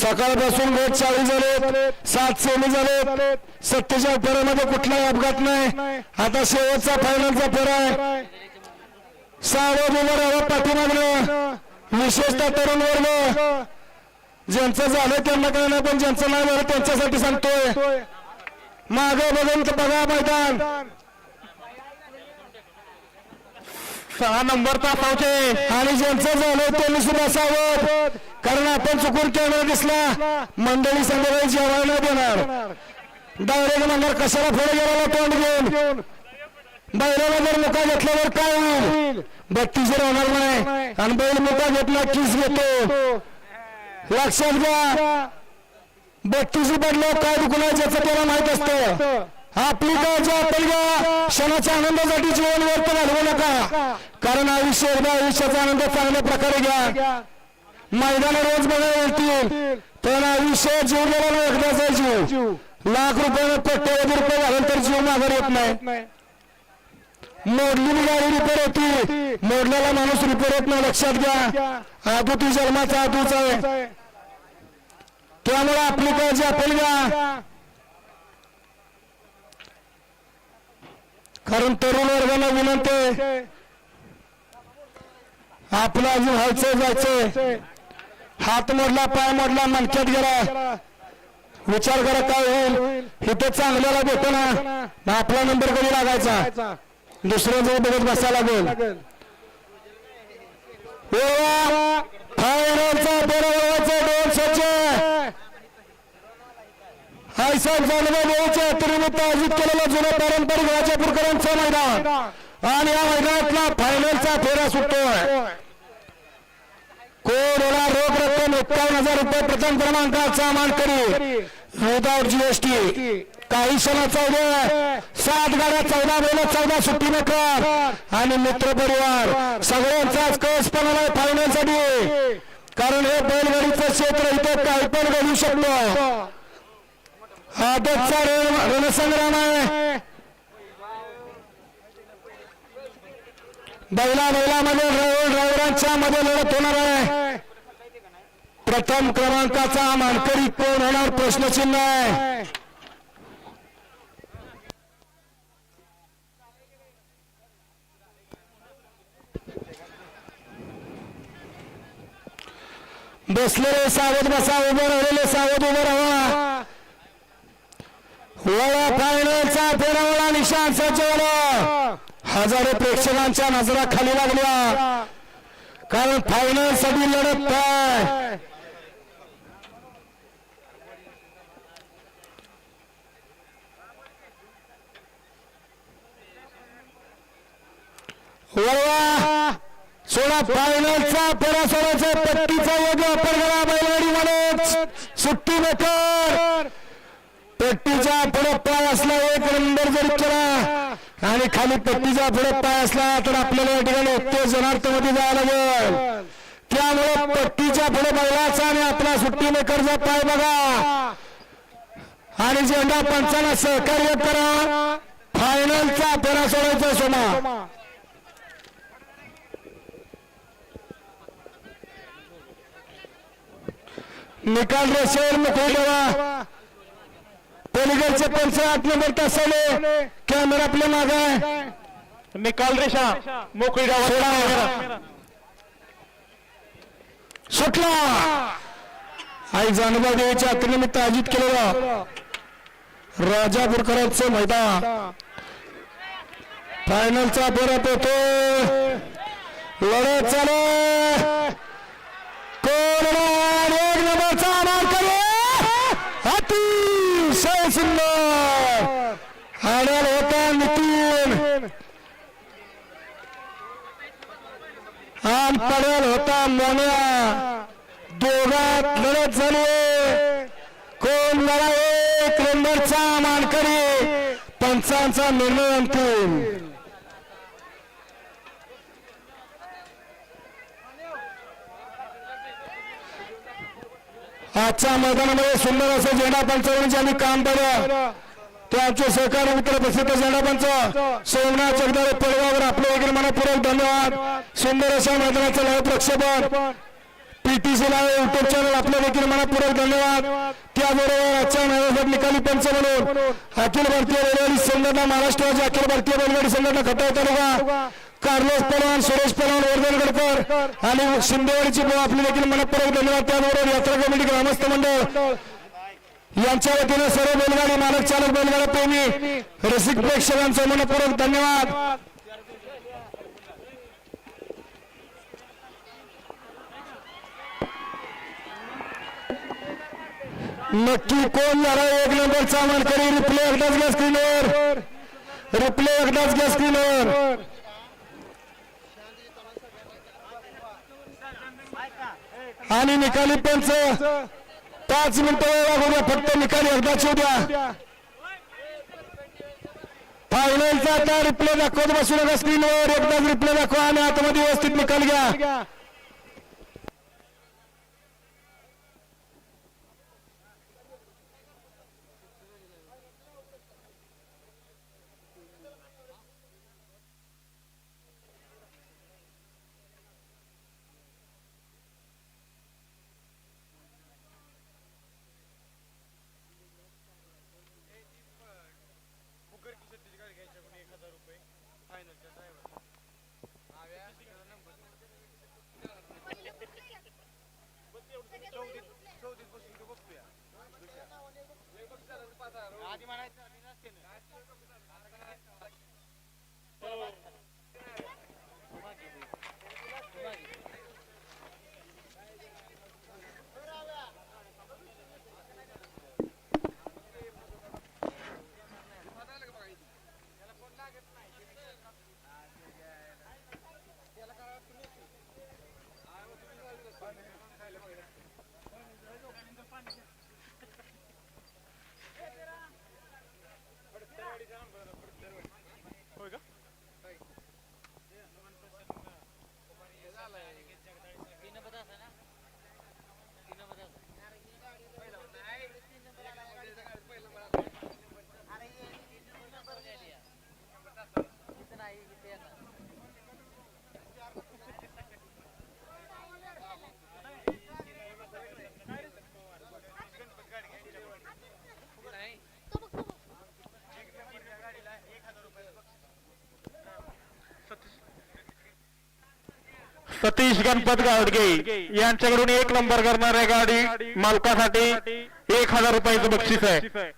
सकाळपासून गट चाळी झाले सात सेमी झाले सत्तेच्या फेऱ्यामध्ये कुठलाही अपघात नाही. आता शेवटचा फायनलचा फेरा आहे. सावधीवर पाठीमागणं विशेषतः तरुण वर्ग ज्यांचं झालं त्यांना काय नाही पण ज्यांचं नाही झालं त्यांच्यासाठी सांगतोय. मागे बघून बघा मैदान. सहा नंबर तासावचे. आणि ज्यांचं झालं त्यांनी सुद्धा सावध. कारण आपण चुकून कॅमेरा दिसला मंडळी संध्याकाळी जेवायला नाही देणार. डायरेक्ट म्हणणार कशाला फोड गेला तोंड घेऊन? बैलाला जर मुका घेतल्यावर काय होईल? बत्तीस राहणार नाही. आणि बैल मुका घेतला किस घेतो. लक्षात घ्या. बत्तीस पडलो काय दुखणार ज्याचं त्याला माहीत असतं? आपली काळजी आपण घ्या. क्षणाच्या आनंदासाठी जीवन व्यर्थ घालवू नका. कारण आयुष्य एकदा आयुष्याचा आनंद चांगल्या प्रकारे घ्या. मैदान रोज बघायला येतील. पण आयुष्य जीव गेला एकदाचा जीव. लाख रुपये कोट्यवधी रुपये घालून तर जीव माघार येत नाही. मोडलेली गाडी रिपेअर होती. मोडलेला माणूस रिपेअर येत नाही लक्षात घ्या. आदुती जन्माचा आदूच आहे. त्यामुळे आपली काळजी आपण घ्या. कारण तरुण वर्गाला विनंती आहे. आपला अजून व्हायचं जायचंय. हात मोडला पाय मोडला मनक्यात गेला. विचार करा काय होईल. इथे चांगल्याला भेटो ना. आपला नंबर कधी लागायचा? दुसऱ्या जवळ बघत बसायला लागेल. फायनलचा बरोबरचा दोन सच आयसाहेब जानवा देवीच्या तिरुनिमित्त आयोजित केलेला जुना पारंपरिक राजापूरकरांचा मैदान. आणि या मैदानातला फायनलचा फेरा सुटतोय. कोण रोख रक्कम एक्कावन्न हजार रुपये प्रथम क्रमांकाचा मानकरी विदाउट जीएसटी काही क्षणा चौदा सात गाड्या चौदा बैल चौदा सुट्टी मेकर. आणि मित्र परिवार सगळ्यांचाच कस पण आलाय फायनल कारण हे बैलगाडीचं क्षेत्र इथं काही पण घडू शकतो. आदतचा रण- रणसंग्राम आहे. बैला बैलामध्ये ड्रायव्हर ड्रायव्हरांच्या मध्ये लढत होणार आहे. प्रथम क्रमांकाचा मानकरी कोण होणार प्रश्नचिन्ह आहे. बसलेले सावध बसा उभं राहिलेले सावध उभं राहा. वळा फायनलचा फेरावळा निशांत सचिव हजारो प्रेक्षकांच्या नजरा खाली लागल्या. कारण फायनलसाठी लढत काय? सोळा फायनलचा परासराचा पट्टीचा योग्य वापर करा बैलगाडी मध्ये सुट्टी मेकर पट्टीचा पुढे पाय असला एक नंबर जरी केला आणि खाली पट्टीचा पुढे पाय असला तर आपल्याला या ठिकाणी जनार्थमध्ये जायला लागेल त्यामुळे पट्टीच्या पुढे बैलाचा आणि आपला सुट्टी मेकरचा पाय बघा. आणि झेंडा पंचाला सहकार्य करा. फायनलचा फेरा सोडायचा सोमा. निकाल रेषेवर मुकू ठेवा. पलीकडचे पंच आठ नंबर तासाले. कॅमेरा आपल्या मागे आहे. निकाल रेषा मोकळी सुटला. आई जानबा देवीच्या अतिनिमित्त आयोजित केलेलं राजापूरकरांचं मैदान. फायनलचा परत होतो लढत चालू. पडेल होता मोन्या दोघात लढत झाली कोण लढा एक नंबरचा मानकरी. पंचांचा निर्णय अंतिम. आजच्या मैदानामध्ये सुंदर असं झेंडा पंचावन्न आम्ही काम केलं ते आमचे सहकारी मित्र प्रसिद्ध झेंडा पंच. सोमनाथ जगदाळे पडगावर आपले वगैरे मनापूर्वक धन्यवाद. सुंदर अशा मैदानाचं लाईव्ह प्रक्षेपण. पीटीसी लाईव्ह युट्यूब चॅनल आपल्या देखील मनापूर्वक धन्यवाद. त्याबरोबर आजच्या नावासाठी निकाली पंच म्हणून अखिल भारतीय रेल्वेगाडी संघटना महाराष्ट्र राज्य अखिल भारतीय रेल्वेगाडी संघटना खटाव तालुका कार्लोस पवार सुरेश पवार वर्धनगडकर आणि शिंदेवाडीची भाऊ आपले देखील मनपूर्वक धन्यवाद. त्याबरोबर यात्रा कमिटी ग्रामस्थ मंडळ यांच्या वतीने सर्व बैलगाडी मालक चालक बैलगाडा प्रेमी रसिक प्रेक्षकांचा मनपूर्वक धन्यवाद. नक्की कोण झाला? एक नंबरचा मानकरी रिप्ले एकदाच घ्या स्क्रीनवर रिप्ले एकदाच घ्या स्क्रीनवर आणि निकाली पंच. पाच मिनिटं वेळ लागू फक्त निकाली एकदाच येऊ द्या. फायनलचा आता रिप्ले दाखवत बसू नका स्क्रीनवर एकदाच रिप्ले दाखवा आणि आतमध्ये व्यवस्थित निकाल घ्या. आधी म्हणायचं सतीश गणपत गाडगे यांच्याकडून एक नंबर करणाऱ्या गाडी मालकासाठी एक हजार रुपयाचं बक्षीस आहे.